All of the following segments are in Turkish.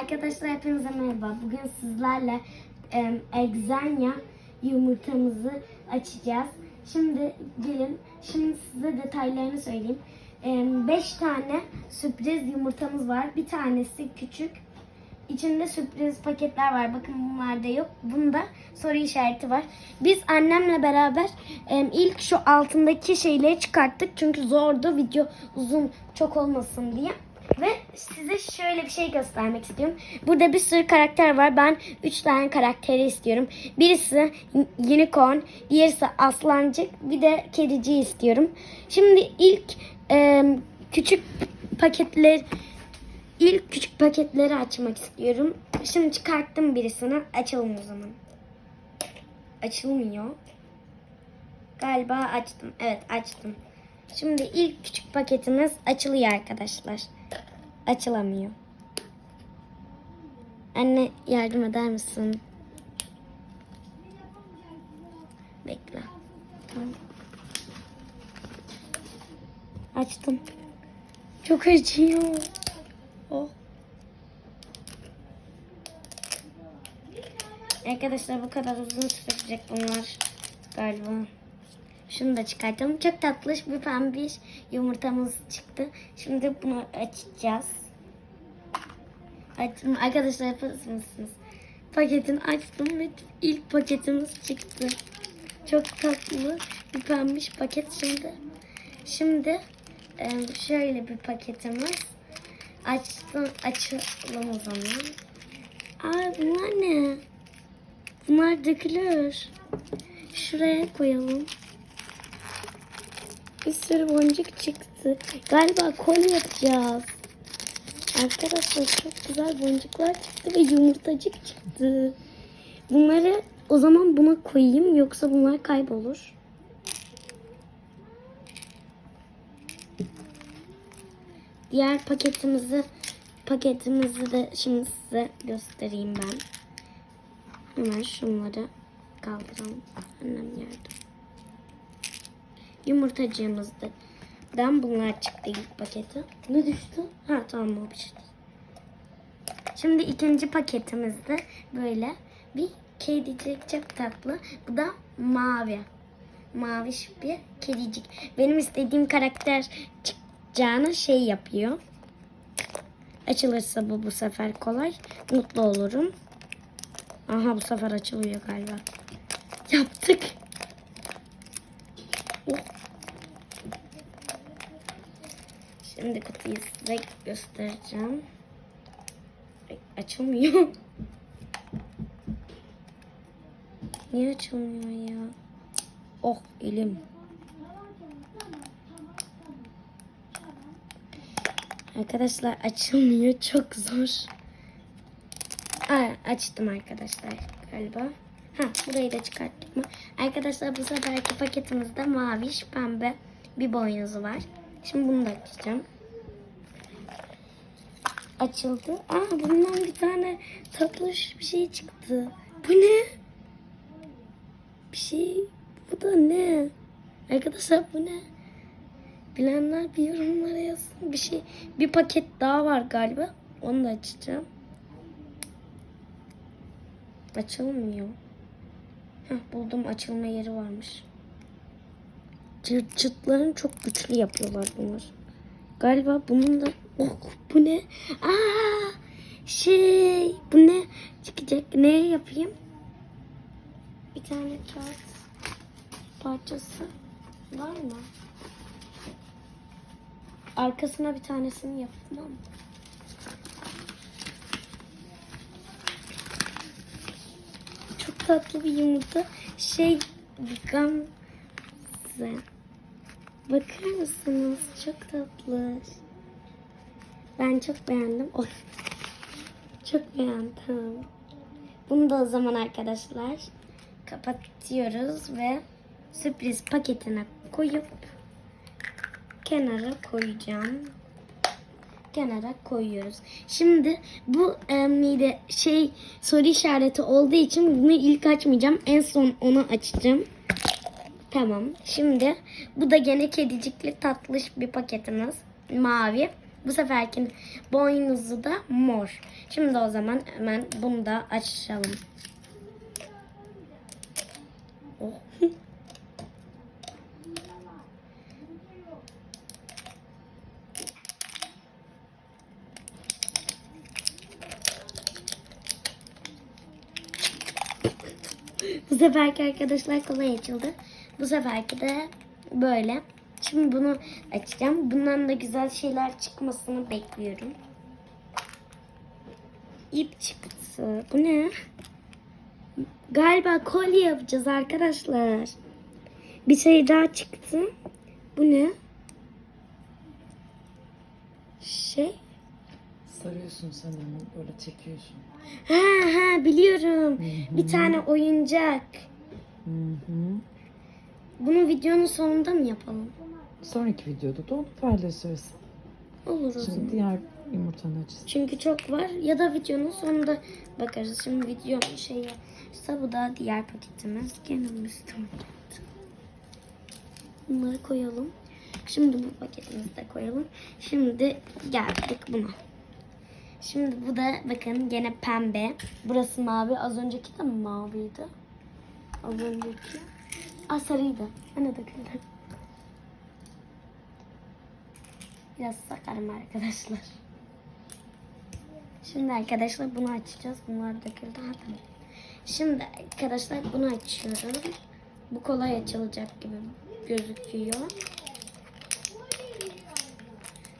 Arkadaşlar hepinize merhaba. Bugün sizlerle e, egzanya yumurtamızı açacağız. Şimdi gelin, şimdi size detaylarını söyleyeyim. 5 tane sürpriz yumurtamız var. Bir tanesi küçük. İçinde sürpriz paketler var. Bakın bunlarda yok. Bunda soru işareti var. Biz annemle beraber e, ilk şu altındaki şeyleri çıkarttık. Çünkü zordu video uzun çok olmasın diye. Ve size şöyle bir şey göstermek istiyorum. Burada bir sürü karakter var. Ben 3 tane karakteri istiyorum. Birisi unicorn, diğerisi aslancık, bir de kediciyi istiyorum. Şimdi ilk e, küçük paketler ilk küçük paketleri açmak istiyorum. Şimdi çıkarttım birisini. Açalım o zaman. Açılmıyor. Galiba açtım. Evet açtım. Şimdi ilk küçük paketimiz açılıyor arkadaşlar. Açılamıyor. Anne yardım eder misin? Bekle. Açtım. Çok acıyor. Oh. Arkadaşlar bu kadar uzun sürecek bunlar galiba. Şunu da çıkartalım. Çok tatlış bir pembiş yumurtamız çıktı. Şimdi bunu açacağız. Açtım. Arkadaşlar yapar mısınız? Paketini açtım ve ilk paketimiz çıktı. Çok tatlı bir pembiş paket şimdi. Şimdi e, şöyle bir paketimiz. Açtım, açalım o zaman. Aa bunlar ne? Bunlar dökülür. Şuraya koyalım. Bir sürü boncuk çıktı. Galiba kolye yapacağız. Arkadaşlar çok güzel boncuklar çıktı ve yumurtacık çıktı. Bunları o zaman buna koyayım yoksa bunlar kaybolur. Diğer paketimizi paketimizi de şimdi size göstereyim ben. Hemen şunları kaldıralım. Annem yardım. Yumurtacığımızdı. Ben bunlar çıktı ilk paketi. Ne düştü? Ha tamam o düştü. Şimdi ikinci paketimizde böyle bir kedicik çok tatlı. Bu da mavi. Maviş bir kedicik. Benim istediğim karakter çıkacağını şey yapıyor. Açılırsa bu bu sefer kolay. Mutlu olurum. Aha bu sefer açılıyor galiba. Yaptık. Oh. Şimdi kutuyu size göstereceğim. Açılmıyor. Niye açılmıyor ya? Oh elim. Arkadaşlar açılmıyor. Çok zor. Aa, açtım arkadaşlar galiba. Ha burayı da çıkarttık mı? Arkadaşlar bu seferki paketimizde maviş pembe bir boynuzu var. Şimdi bunu da açacağım. Açıldı. Aa bundan bir tane tatlış bir şey çıktı. Bu ne? Bir şey. Bu da ne? Arkadaşlar bu ne? Bilenler bir yorumlara yazsın. Bir şey. Bir paket daha var galiba. Onu da açacağım. Açılmıyor. Heh, buldum açılma yeri varmış. Çıtlarını çok güçlü yapıyorlar bunlar. Galiba bunun da... Oh bu ne? Aa, şey bu ne? Çıkacak. Ne yapayım? Bir tane kağıt parçası var mı? Arkasına bir tanesini yaptım ama. Çok tatlı bir yumurta. Şey gamze. Bakar mısınız? Çok tatlı. Ben çok beğendim. Oy. Çok beğendim. Bunu da o zaman arkadaşlar kapatıyoruz ve sürpriz paketine koyup kenara koyacağım. Kenara koyuyoruz. Şimdi bu e, mide şey soru işareti olduğu için bunu ilk açmayacağım. En son onu açacağım. Tamam. Şimdi bu da gene kedicikli tatlış bir paketimiz. Mavi Bu seferki boynuzu da mor. Şimdi o zaman hemen bunu da açalım. Oh. Bu seferki arkadaşlar kolay açıldı. Bu seferki de böyle. Şimdi bunu açacağım. Bundan da güzel şeyler çıkmasını bekliyorum. İp çıktı. Bu ne? Galiba kolye yapacağız arkadaşlar. Bir şey daha çıktı. Bu ne? Şey. Sarıyorsun sen onu böyle çekiyorsun. Ha ha biliyorum. Bir tane oyuncak. Hı hı. Bunu videonun sonunda mı yapalım? Sonraki videoda da onu paylaşırız. Olur o zaman. Şimdi diğer yumurtanı açsın. Çünkü çok var. Ya da videonun sonunda bakarız. Şimdi videonun şeyi ise bu da diğer paketimiz. Gene üstüme geldi. Bunları koyalım. Şimdi bu paketimizi de koyalım. Şimdi geldik buna. Şimdi bu da bakın gene pembe. Burası mavi. Az önceki de mi maviydi? Az önceki. Aa sarıydı. Hani döküldü. Biraz sakarım arkadaşlar. Şimdi arkadaşlar bunu açacağız. Bunlar döküldü. Ha, tamam. Şimdi arkadaşlar bunu açıyorum. Bu kolay açılacak gibi gözüküyor.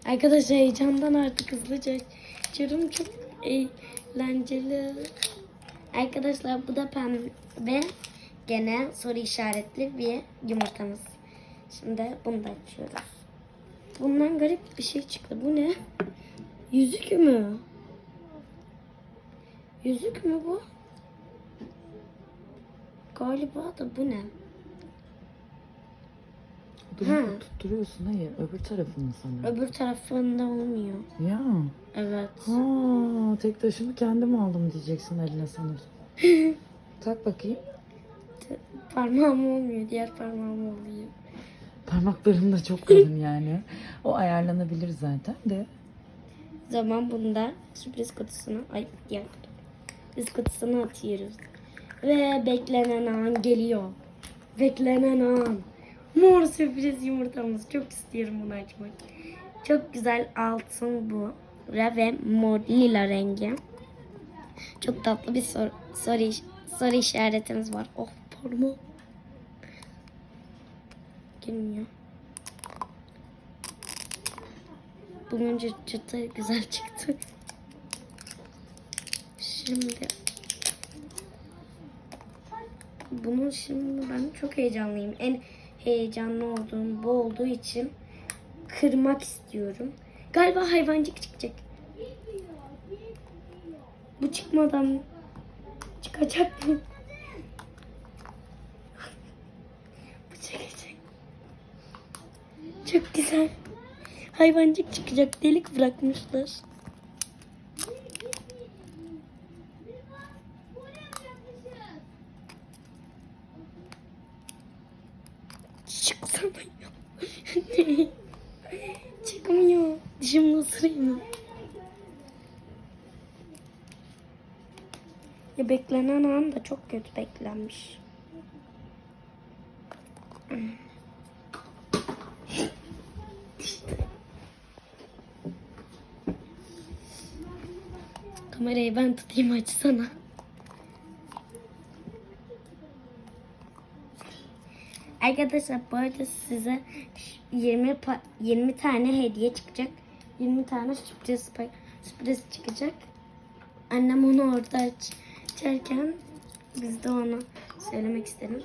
Arkadaşlar heyecandan artık hızlıca açıyorum. Çok eğlenceli. Arkadaşlar bu da pembe. Gene soru işaretli bir yumurtamız. Şimdi bunu da açıyoruz. Bundan garip bir şey çıktı. Bu ne? Yüzük mü? Yüzük mü bu? Galiba da bu ne? Dur Ha. tutturuyorsun hayır öbür tarafını sana. Öbür tarafında olmuyor. Ya. Evet. Ha, tek taşımı kendim aldım diyeceksin eline sanır. tak bakayım. Parmağım olmuyor. Diğer parmağım oluyor. Parmaklarım da çok kalın yani. O ayarlanabilir zaten de. Zaman bunu da sürpriz kutusuna ay kutu. Sürpriz kutusuna atıyoruz. Ve beklenen an geliyor. Beklenen an. Mor sürpriz yumurtamız. Çok istiyorum bunu açmak. Çok güzel altın bu. Ve mor lila rengi. Çok tatlı bir soru, soru, soru işaretimiz var. Oh parmağım. Girmiyor. Bunun cırt cırtı güzel çıktı. Şimdi bunu şimdi ben çok heyecanlıyım. En heyecanlı olduğum bu olduğu için kırmak istiyorum. Galiba hayvancık çıkacak. Bu çıkmadan çıkacak mı? bu çıkacak. Çok güzel. Hayvancık çıkacak. Delik bırakmışlar. Ya. Çıkmıyor. Dişimle ısırayım. Ya beklenen an da çok kötü beklenmiş. Kamerayı ben tutayım açsana. Arkadaşlar bu arada size 20 pa- 20 tane hediye çıkacak. 20 tane sürpriz sürpriz çıkacak. Annem onu orada aç açarken biz de ona söylemek istedim.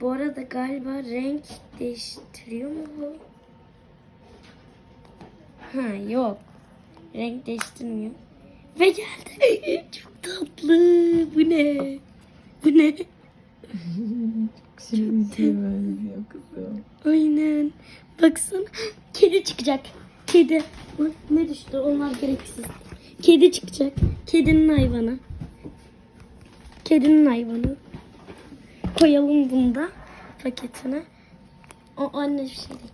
Bu arada galiba renk değiştiriyor mu bu? Ha yok. Renk değiştirmiyor. Ve geldi. Çok tatlı. Bu ne? Bu ne? Şimdi benziyor kızım. Aynen. Baksana. Kedi çıkacak. Kedi. Bak ne düştü? Onlar gereksiz. Kedi çıkacak. Kedinin hayvanı. Kedinin hayvanı. Koyalım bunu da paketine. O anne bir şey değil.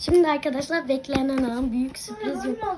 Şimdi arkadaşlar beklenen an büyük sürpriz yok.